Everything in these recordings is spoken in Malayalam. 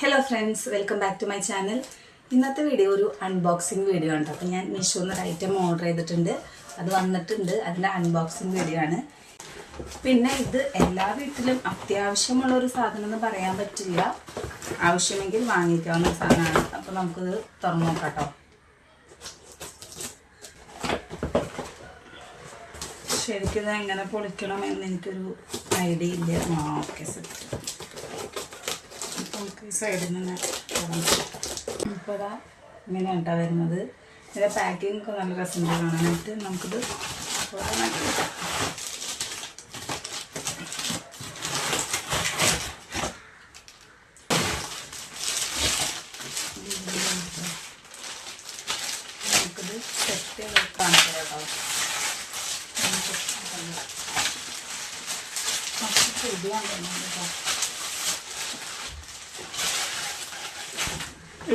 Hello friends welcome back to my channel ഇന്നത്തെ വീഡിയോ ഒരു അൺബോക്സിങ് വീഡിയോ ആണ് അപ്പോൾ ഞാൻ മീഷോന്ന് ഒരു ഐറ്റം ഓർഡർ ചെയ്തിട്ടുണ്ട്. അത് വന്നിട്ടുണ്ട്. അതിന്റെ അൺബോക്സിങ് വീഡിയോ ആണ്. പിന്നെ ഇത് എല്ലാ വീട്ടിലും അത്യാവശ്യമുള്ള ഒരു സാധനം എന്ന് പറയാൻ പറ്റില്ല. ആവശ്യമെങ്കിൽ വാങ്ങിക്കാവുന്ന സാധനമാണ്. അപ്പോൾ നമുക്കിത് തുറന്നു നോക്കാം കേട്ടോ ശരിക്കും ഇത് എങ്ങനെ പൊളിക്കണം എന്ന് എനിക്കൊരു ഐഡിയ ഇല്ല. ഓക്കെ സെറ്റ് ഈ സൈഡിൽ നിന്ന് ഇപ്പോൾ ഇതാ ഇങ്ങനെയാണ് കേട്ടോ വരുന്നത്. ഇതിന്റെ പാക്കിംഗ് ഒക്കെ നല്ല രസമുണ്ട് കാണാനായിട്ട് നമുക്കിത് ഓരോന്നായിട്ട് എടുക്കാം. നമുക്കിത് സെറ്റ് ചെയ്ത് കാണിച്ചു കേട്ടോ. നമുക്ക് ചെയ്യാൻ കേട്ടോ.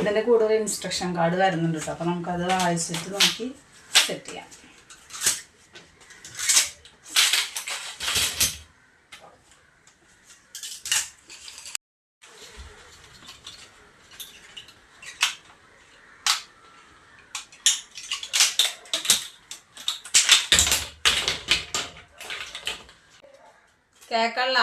ഇതിന്റെ കൂടെ ഒരു ഇൻസ്ട്രക്ഷൻ കാർഡ് വരുന്നുണ്ട് കേട്ടോ അപ്പോൾ നമുക്കത് വായിച്ചിട്ട് നോക്കി സെറ്റ് ചെയ്യാം. കേക്കള്ള?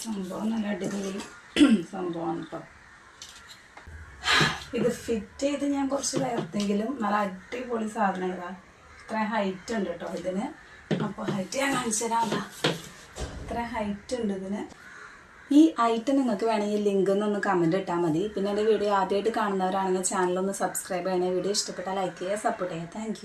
സംഭവം നല്ല അടിപൊളി സംഭവമാണ് കേട്ടോ ഇത് ഫിറ്റ് ചെയ്ത് ഞാൻ കുറച്ച് വേർത്തെങ്കിലും നല്ല അടിപൊളി സാധനം ഇതാ. ഇത്ര ഹൈറ്റ് ഉണ്ട് കേട്ടോ ഇതിന്. അപ്പോൾ ഹൈറ്റ് ഞാൻ കാണിച്ചു തരാം ഇത്ര ഹൈറ്റ് ഉണ്ട് ഇതിന്. ഈ ഐറ്റം നിങ്ങൾക്ക് വേണമെങ്കിൽ ലിങ്ക് ഒന്ന് കമന്റ് ഇട്ടാൽ മതി. പിന്നെ എന്റെ വീഡിയോ ആദ്യമായിട്ട് കാണുന്നവരാണെങ്കിൽ ചാനലൊന്ന് സബ്സ്ക്രൈബ് ചെയ്യണേ. വീഡിയോ ഇഷ്ടപ്പെട്ടാൽ ലൈക്ക് ചെയ്യുക സപ്പോർട്ട് ചെയ്യുക. താങ്ക്